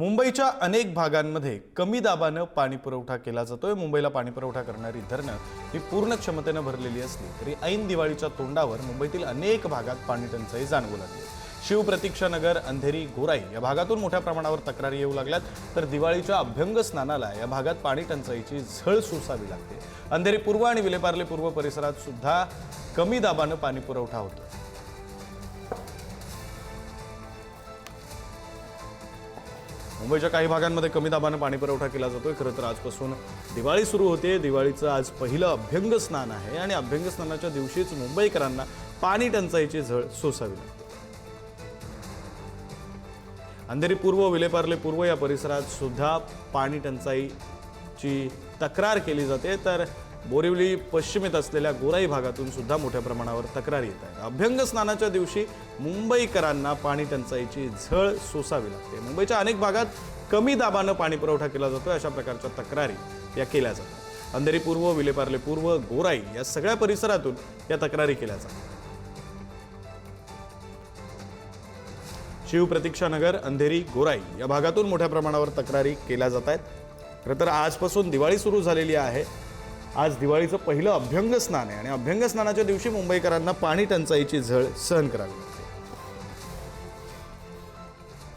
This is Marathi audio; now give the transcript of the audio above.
मुंबईच्या अनेक भागांमध्ये कमी दाबानं पाणीपुरवठा केला जातोय. मुंबईला पाणीपुरवठा करणारी धरणं ही पूर्ण क्षमतेनं भरलेली असली तरी ऐन दिवाळीच्या तोंडावर मुंबईतील अनेक भागात पाणी टंचाई जाणवू लागली. शिवप्रतीक्षानगर अंधेरी गोराई या भागातून मोठ्या प्रमाणावर तक्रारी येऊ लागल्यात. तर दिवाळीच्या अभ्यंग स्नानाला या भागात पाणी टंचाईची झळ सोसावी लागते. अंधेरी पूर्व आणि विलेपार्ले पूर्व परिसरात सुद्धा कमी दाबानं पाणीपुरवठा होतो मुंबईच्या काही भागांमध्ये कमी दाबानं पाणी पुरवठा केला जातोय. खरं तर आजपासून दिवाळी सुरू होते. दिवाळीचं आज पहिलं अभ्यंग स्नान आहे आणि अभ्यंग स्नानाच्या दिवशीच मुंबईकरांना पाणी टंचाईची झळ सोसावी. लागते अंधेरी पूर्व विलेपार्ले पूर्व या परिसरात सुद्धा पाणी टंचाईची तक्रार केली जाते. तर बोरिवली पश्चिमेत असलेल्या गोराई भागातून सुद्धा मोठ्या प्रमाणावर तक्रार येत आहे अभ्यंग स्नानाच्या दिवशी मुंबईकरांना पाणी टंचाईची झळ सोसावी लागते. मुंबईच्या अनेक भागात कमी दाबानं पाणी पुरवठा केला जातो अशा प्रकारच्या तक्रारी या केल्या जातात. अंधेरी पूर्व विलेपार्ले पूर्व गोराई या सगळ्या परिसरातून या तक्रारी केल्या जातात. शिवप्रतीक्षानगर अंधेरी गोराई या भागातून मोठ्या प्रमाणावर तक्रारी केल्या जात आहेत. खरं तर आजपासून दिवाळी सुरू झालेली आहे. आज दिवाळीचं पहिलं अभ्यंग स्नान आहे आणि अभ्यंग स्नानाच्या दिवशी मुंबईकरांना पाणी टंचाईची झळ सहन करावी लागते.